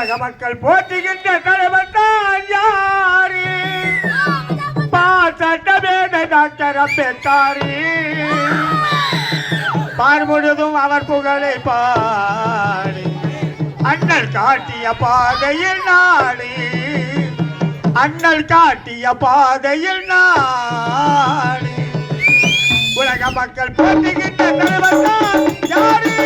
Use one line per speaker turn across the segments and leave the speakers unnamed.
உலக மக்கள் போற்றுகின்ற தலைவத்தாரி பாசட்டமேத டாக்டர் அம்பேத்தாரி பார்முழுதும் அவர் புகழை பாடி அண்ணல் காட்டிய பாதையில் நாடி அண்ணல் காட்டிய பாதையில் நாடி. உலக மக்கள் போற்றுகின்ற தலைவத்தான் யாரே?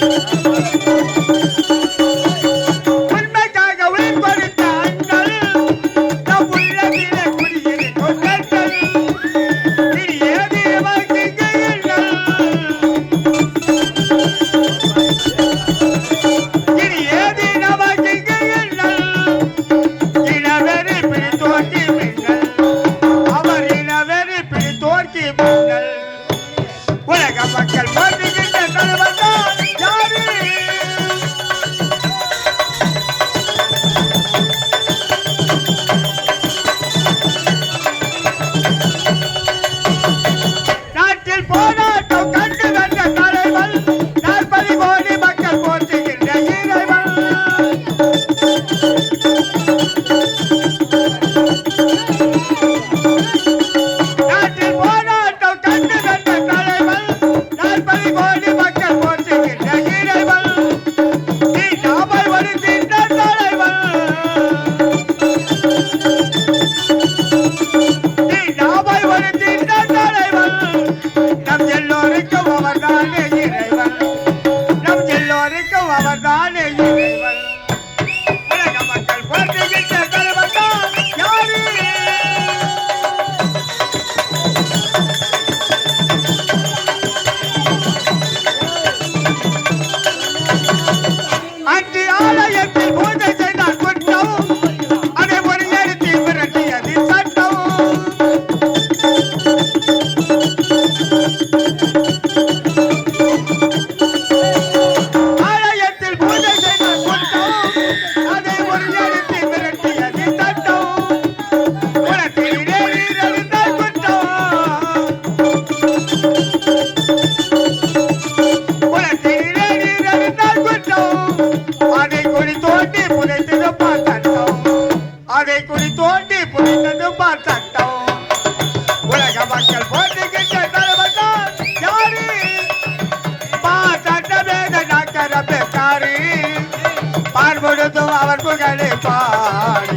Thank you. புகழும் அவர் புகழே பாடி